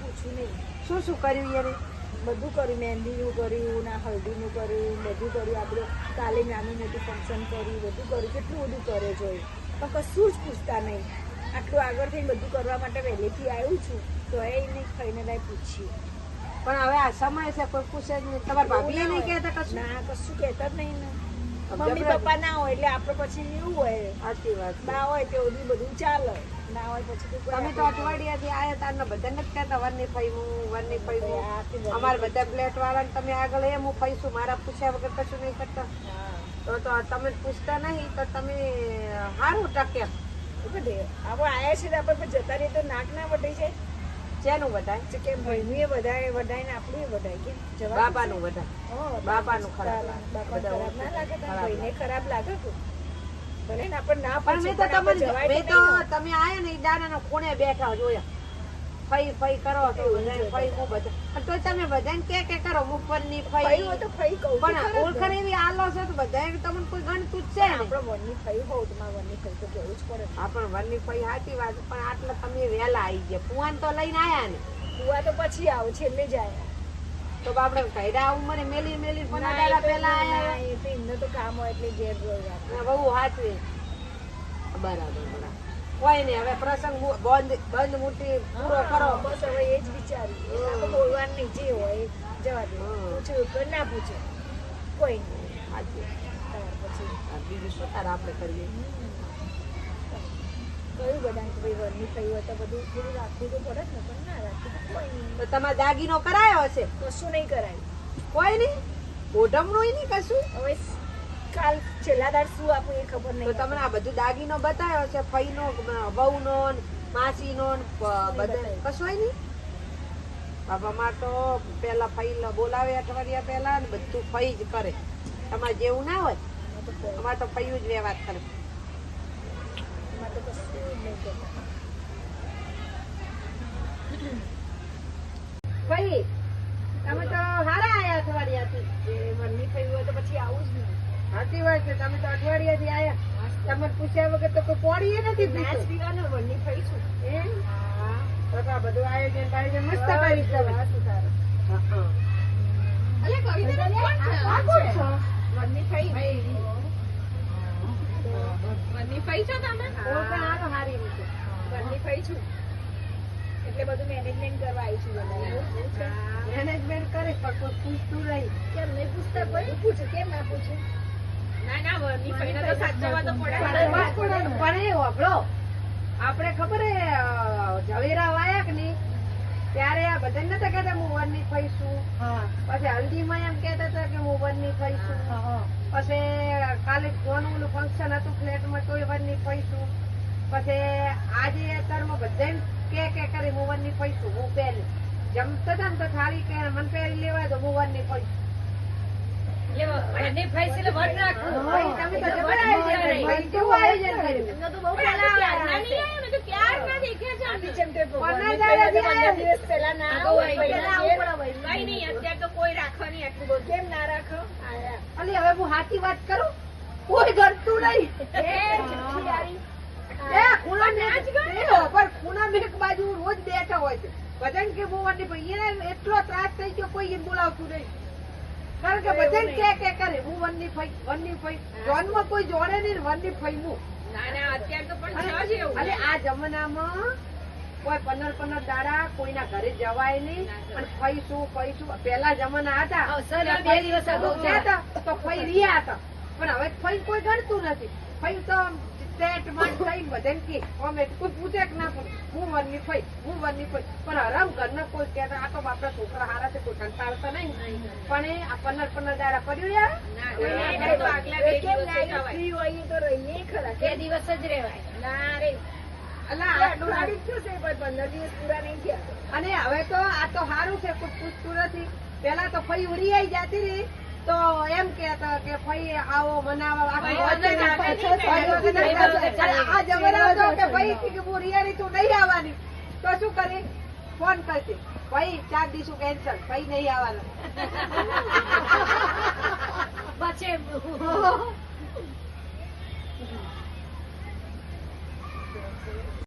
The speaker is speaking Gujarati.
પૂછ્યું શું શું કર્યું બધું કર્યું મહેંદીનું કર્યું ના હલ્દીનું કર્યું બધું કર્યું આપણે કાલે નાનું મોટું ફંક્શન કર્યું બધું કર્યું કેટલું બધું કરે છે પણ કશું જ પૂછતા નહીં. આટલું આગળ થઈને બધું કરવા માટે વહેલેથી આવ્યું છું તો એ નહીં ખાઈને લાઈ પૂછ્યું. પણ હવે આશામાં છે કોઈ પૂછે જ નહીં. તમારા ભાભીએ નહીં કહેતા કશું? ના કશું કહેતા જ નહીં ને મમ્મી પપ્પા ના હોય એટલે આપણે પછી એવું હોય. સાચી વાત ના હોય તો બધી બધું ચાલે. ના હોય પછી તમે તો અઠવાડિયાથી આયા તા ને બધાને જ કહેતા વરની ફઈવું વરની ફઈવું આથી બધું- અમારે બધા ફ્લેટ વાળાને તમે આગળ એમ હું ફઈશું મારા પૂછ્યા વગર કશું નહીં કરતા. તો તો તમે પૂછતા નહીં તો તમે સારું ટકે. બધે. આપણે આયા છે આપણે જતા રહીએ તો નાક ના વટી જાય. શેનું બધાય છે કે ભાઈનું વધારે વડાય ને આપણું વધાય. કે જવાબ બાપાનું વધાય. બાપાનું ખરાબ ખરાબ ના લાગે ભાઈને ખરાબ લાગે. તો. ભલે ને આપણને ના પણ મેં તો પણ તમને મેં તો તો નહીં. ને. તમે આયા ને દાદાના ખૂણે બેઠા જોયા. ફઈ ફઈ કરો તો બધાને ફઈ હું બધા તો તમે બધાને કે કે કરો મુફરની ફઈ. ફઈ તો ફઈ કહું પણ. ઓળખાણ એવી આલો છે તો બધાએ તમને કોઈ ગણતું જ છે આપણે વનની ફઈ હોવ તો મારે વનની ફઈ તો કેવું જ પડે. હા પણ વરની ફઈ સાચી વાત પણ આટલા તમે વહેલા આવી ગયા. પુવાન તો લઈને આયા ને. પુવા તો પછી આવો છેલ્લે જાય તો આપણે કઈરા ઉંમરે મેલી મેલી પણ દાડા પહેલા આયા. એ તો કામ હોય એટલે ઘેર આપણે. બહુ હાચવે. બરાબર. કોઈ નહીં હવે પ્રસંગ બંધ બંધ મૂર્તિ પૂરો કરો. બસ હવે એ જ વિચાર્યું બોલવાનું જે હોય જવા દે. પૂછ્યું કે ના પૂછે. કોઈ નહીં. પછી. બીજું શું તારે આપણે કરીએ? કયું બધાને ભાઈ વરની હોય તો બધું થોડું રાખવું તો પડે ને પણ ના રાખવું તો કોઈ નહીં. તો તમારે દાગીનો કરાયો હશે? કશું નહીં કરાયું. કોઈ નહીં? ઓઢમણું નહીં કશું? હવે કાલ છેલ્લા દાડ શું આપું એ ખબર નહીં તમને આ બધું દાગીનો બતાવ્યો છે ફઈનો બહુનો ને માસીનો બધા. કશું હોય નહીં? બાબા માં તો પેલા ફઈ બોલાવે અઠવાડિયા પહેલા ને બધું ફઈ જ કરે. તમારે જેવું ના હોય અમારે તો ફયું જ વ્યવહાર કરે. અમારે તો કશું નહીં કરતા. ફઈ તમે તો હારા આયા અઠવાડિયાથી જે વરની ફઈ હોય તો પછી આવું જ નહીં તમે તો અઠવાડિયાથી આયા. તમારે પૂછ્યા વગર તો કોઈ પોડીએ નથી પીધું પીવાનું વરની ફઈ છું. એમ? હા. તો આ બધું આયોજન બાયોજન મસ્ત કરી તમે બસ ઉતારો. હા, હા. આ કોણ છે? ઓ પણ આ તો હારી રીતે. વરની થઈ છું. એટલે બધું મેનેજમેન્ટ કરવા આવી છું બધા. મેનેજમેન્ટ કરે પણ કોઈ પૂછતું નહીં. કેમ નહીં પૂછતા કોઈ? પૂછે કેમ ના પૂછે? આપણે ખબર ઝવેરા વાયા કે નહીં? ત્યારે આ બધા નતા કહેતા હું વનની થઈશું પછી હલ્દીમાં એમ કહેતા હતા કે હું વનની થઈશું પછી કાલે જોનું ફંક્શન હતું ફ્લેટમાં તોય વનની થઈશું પછી આજે અત્યારમાં બધા કે કે કરી હું વનની થઈશું હું પહેરી જમતા હતા ને તો થાળી કે મને પહેરી લેવાય તો હું વનની થઈશું ભાઈ, તમે તો જબર આયોજન કેવું આયોજન કર્યું? એમનો તો બહુ પહેલા આથી જેમ તે પંદર દાડાથી આયા. દિવસ પહેલા ના આવો, આવો, પહેલા પહેલા આવું પડે, ભાઈ. કેમ ના રાખો? અલી હવે હું હાથી વાત કરું? કોઈ ગરતું નહીં. એ એ ખૂણા મેં પણ ખૂણા મેં બાજુ રોજ બેઠા હોય છે. ભજન કે પણ એને એટલો ત્રાસ થઈ ગયો કોઈ બોલાવતું નહીં. કારણ કે બધા કે કે કરે હું વનની ફઈ વનની ફઈ. જોનમાં કોઈ જોડે નહીં વનની ફઈ હું અને આ જમાનામાં કોઈ પંદર પંદર દાડા કોઈના ઘરે જવાય નહીં. અને ફઈશું ફઈશું પેલા જમાના હતા. બે દિવસ હતા, તો ફઈ રહ્યા હતા. પણ હવે ફઈ કોઈ ગણતું નથી. ફઈ તો સેટમાં થઈ બધાને કે અમે કોઈ પૂછે કે ના પૂછે હું વનની ફઈ હું વનની ફઈ પણ હરામ ઘરના કોઈ કહેતા આ તો બાપરા છોકરા હારા છે કોઈ કંટાળતા નહીં. પણ એ આ પંદર પંદર દાડા કર્યું યાર? રહીએ ખરા. બે દિવસ જ રહેવાય. ના રે. અને હવે તો આ તો સારું છે પૂછતું નથી. પેલા તો ફઈ ઉડી આવી જતી રહી. તો એમ કેતા કે ફઈ આવો મનાવો આ જમાના હતો કે ભાઈ બુરિયાની તું નહીં આવવાની. તો શું કરી? ફોન કરતી. ભાઈ ચાર દીશું કેન્સલ ભાઈ નહીં આવવાનું. પછી